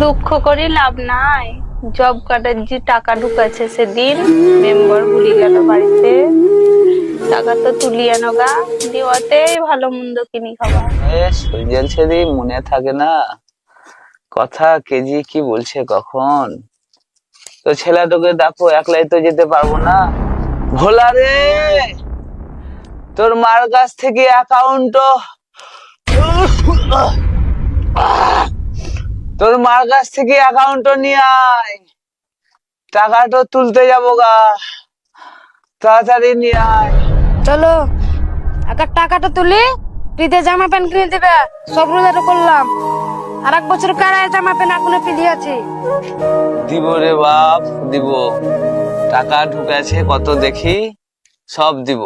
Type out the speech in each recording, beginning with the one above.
দুঃখ করি, লাভ নাই। জব কার্ডের যে টাকা ঢুকেছে সেদিন মেম্বার ভুলে গেল বাড়িতে। টাকা তো তুলিয়ে নগা দেওয়াতেই ভালো মন্দ কিনি খাবার। ছেড়ে মনে থাকে না। কথা কেজি কি বলছে কখন? তো ছেলা তোকে দেখো, একলাই তো যেতে পারব না। ভোলা রে! তোর মার কাছ থেকে অ্যাকাউন্ট তোর মার কাছ থেকে অ্যাকাউন্ট নিয়ে আয়। টাকাটা তুলতে যাব গা। তাড়াতাড়ি নিয়ে আয়। চলো একটা টাকাটা তুলি ফ্রিতে জামা প্যান্ট কিনে দেবে সব রোজাটা করলাম। আর এক বছর কারায় জামা প্যান্ট এখনও আছে। দিব রে বাপ দিব। টাকা ঢুকেছে কত দেখি সব দিব।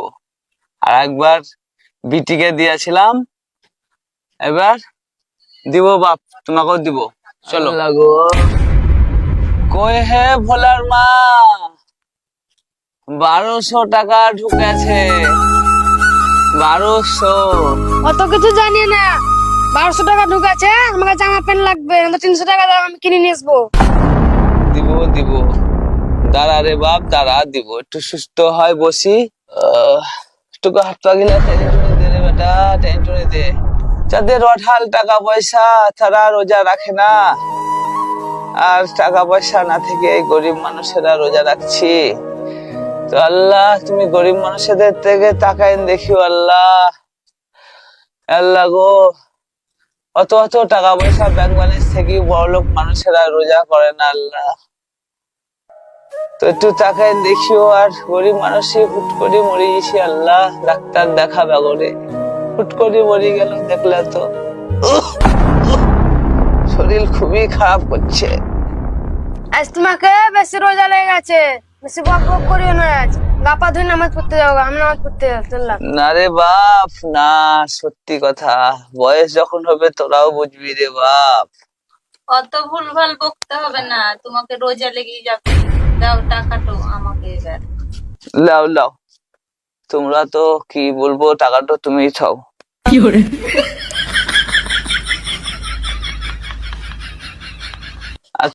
আর একবার বিটিকে দিয়েছিলাম এবার দিব বাপ তোমাকেও দিব। চলো। লাগো। কই হে ভোলার মা? বারোশো টাকা ঢুকেছে। বারোশো। অত কিছু জানি না। বারোশো টাকা ঢুকেছে আমাকে জামা প্যান্ট লাগবে না তিনশো টাকা দাও আমি কিনে নিয়ে আসব। দিব দিব। দাঁড়া রে বাপ দাঁড়া দিব। একটু সুস্থ হয় বসি। আহ, একটু হাত পা গিলা টেনে দে রে বেটা টুনে দে। যাদের অঠাল টাকা পয়সা তারা রোজা রাখে না। আর টাকা পয়সা না থেকে গরিব মানুষেরা রোজা রাখছি। তো আল্লাহ, তুমি গরিব মানুষদের থেকে তাকাইন দেখিও আল্লাহ। আল্লাহ গো, অত অত টাকা পয়সা ব্যাংক ব্যালেন্স থেকে বড় লোক মানুষেরা রোজা করে না আল্লাহ। তো একটু তাকাই দেখিও আর গরিব মানুষই হুট করে মরে গেছি আল্লাহ। ডাক্তার দেখা বেগরে হুট করে মরে গেল দেখলে তো। শরীর খুবই খারাপ করছে। আজ তোমাকে বেশি রোজা লেগে গেছে। বেশি বক বক করিও না আজ। গাপা ধুই নামাজ পড়তে যাব আমি নামাজ পড়তে চললাম। না রে বাপ না সত্যি কথা। বয়স যখন হবে তোরাও বুঝবি রে বাপ। অত ভুলভাল বকতে হবে না তোমাকে রোজা লেগে যাবে। দাও টাকাটা আমাকে এবার। লাও লাও। তোমরা তো কি বলব টাকাটা তুমি ছাও